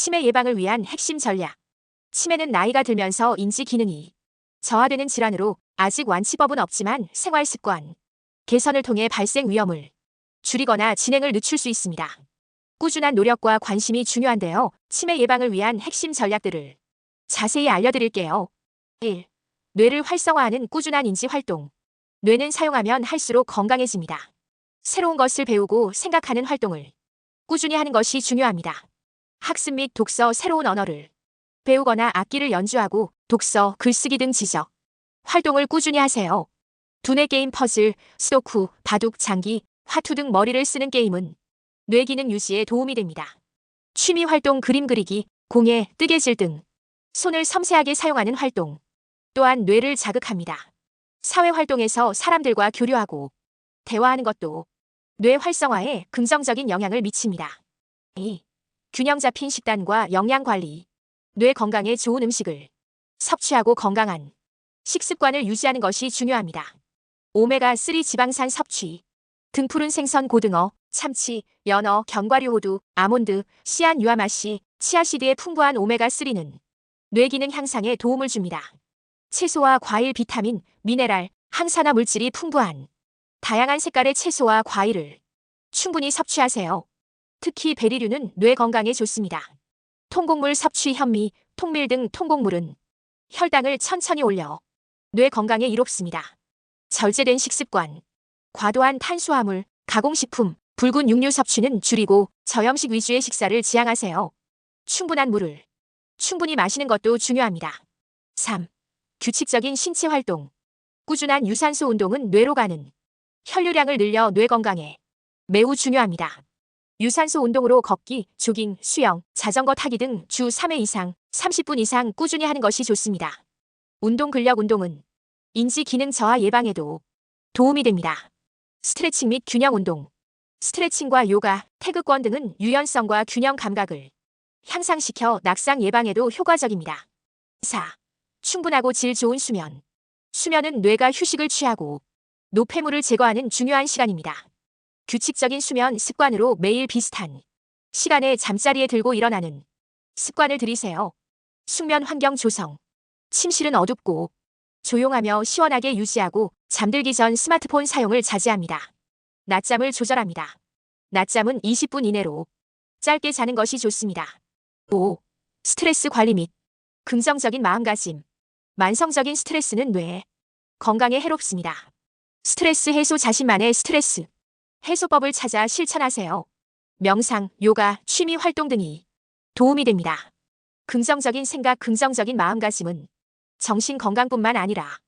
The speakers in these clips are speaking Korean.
치매 예방을 위한 핵심 전략. 치매는 나이가 들면서 인지 기능이 저하되는 질환으로 아직 완치법은 없지만 생활 습관 개선을 통해 발생 위험을 줄이거나 진행을 늦출 수 있습니다. 꾸준한 노력과 관심이 중요한데요. 치매 예방을 위한 핵심 전략들을 자세히 알려드릴게요. 1. 뇌를 활성화하는 꾸준한 인지 활동. 뇌는 사용하면 할수록 건강해집니다. 새로운 것을 배우고 생각하는 활동을 꾸준히 하는 것이 중요합니다. 학습 및 독서 새로운 언어를 배우거나 악기를 연주하고 독서, 글쓰기 등 지적 활동을 꾸준히 하세요. 두뇌 게임 퍼즐, 스도쿠, 바둑, 장기, 화투 등 머리를 쓰는 게임은 뇌 기능 유지에 도움이 됩니다. 취미 활동 그림 그리기, 공예, 뜨개질 등 손을 섬세하게 사용하는 활동 또한 뇌를 자극합니다. 사회 활동에서 사람들과 교류하고 대화하는 것도 뇌 활성화에 긍정적인 영향을 미칩니다. 2. 균형 잡힌 식단과 영양 관리. 뇌 건강에 좋은 음식을 섭취하고 건강한 식습관을 유지하는 것이 중요합니다. 오메가3 지방산 섭취, 등푸른 생선 고등어, 참치, 연어, 견과류 호두, 아몬드, 씨앗 유아마씨, 치아시드의 풍부한 오메가3는 뇌 기능 향상에 도움을 줍니다. 채소와 과일 비타민, 미네랄, 항산화 물질이 풍부한 다양한 색깔의 채소와 과일을 충분히 섭취하세요. 특히 베리류는 뇌 건강에 좋습니다. 통곡물 섭취 현미, 통밀 등 통곡물은 혈당을 천천히 올려 뇌 건강에 이롭습니다. 절제된 식습관, 과도한 탄수화물, 가공식품, 붉은 육류 섭취는 줄이고 저염식 위주의 식사를 지향하세요. 충분한 물을 충분히 마시는 것도 중요합니다. 3. 규칙적인 신체 활동. 꾸준한 유산소 운동은 뇌로 가는 혈류량을 늘려 뇌 건강에 매우 중요합니다. 유산소 운동으로 걷기, 조깅, 수영, 자전거 타기 등 주 3회 이상, 30분 이상 꾸준히 하는 것이 좋습니다. 운동 근력 운동은 인지 기능 저하 예방에도 도움이 됩니다. 스트레칭 및 균형 운동. 스트레칭과 요가, 태극권 등은 유연성과 균형 감각을 향상시켜 낙상 예방에도 효과적입니다. 4. 충분하고 질 좋은 수면. 수면은 뇌가 휴식을 취하고 노폐물을 제거하는 중요한 시간입니다. 규칙적인 수면 습관으로 매일 비슷한 시간에 잠자리에 들고 일어나는 습관을 들이세요. 숙면 환경 조성. 침실은 어둡고 조용하며 시원하게 유지하고 잠들기 전 스마트폰 사용을 자제합니다. 낮잠을 조절합니다. 낮잠은 20분 이내로 짧게 자는 것이 좋습니다. 5. 스트레스 관리 및 긍정적인 마음가짐. 만성적인 스트레스는 뇌 건강에 해롭습니다. 스트레스 해소 자신만의 스트레스 해소법을 찾아 실천하세요. 명상, 요가, 취미 활동 등이 도움이 됩니다. 긍정적인 생각, 긍정적인 마음가짐은 정신 건강뿐만 아니라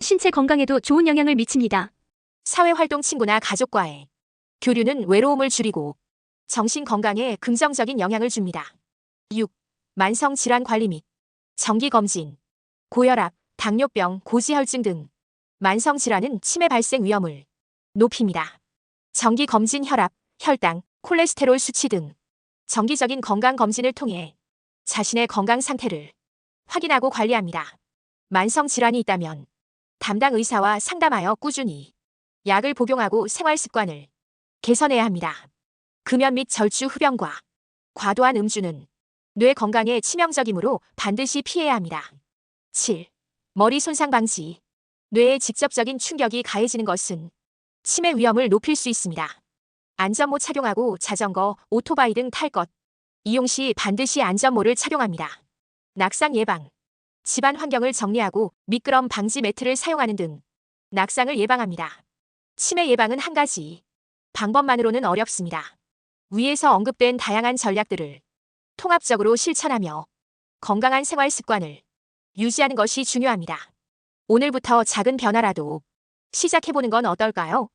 신체 건강에도 좋은 영향을 미칩니다. 사회 활동 친구나 가족과의 교류는 외로움을 줄이고 정신 건강에 긍정적인 영향을 줍니다. 6. 만성 질환 관리 및 정기 검진, 고혈압, 당뇨병, 고지혈증 등 만성 질환은 치매 발생 위험을 높입니다. 정기 검진 혈압, 혈당, 콜레스테롤 수치 등 정기적인 건강 검진을 통해 자신의 건강 상태를 확인하고 관리합니다. 만성 질환이 있다면 담당 의사와 상담하여 꾸준히 약을 복용하고 생활 습관을 개선해야 합니다. 금연 및 절주 흡연과 과도한 음주는 뇌 건강에 치명적이므로 반드시 피해야 합니다. 7. 머리 손상 방지. 뇌에 직접적인 충격이 가해지는 것은 치매 위험을 높일 수 있습니다. 안전모 착용하고 자전거, 오토바이 등 탈 것. 이용 시 반드시 안전모를 착용합니다. 낙상 예방. 집안 환경을 정리하고 미끄럼 방지 매트를 사용하는 등 낙상을 예방합니다. 치매 예방은 한 가지. 방법만으로는 어렵습니다. 위에서 언급된 다양한 전략들을 통합적으로 실천하며 건강한 생활 습관을 유지하는 것이 중요합니다. 오늘부터 작은 변화라도 시작해보는 건 어떨까요?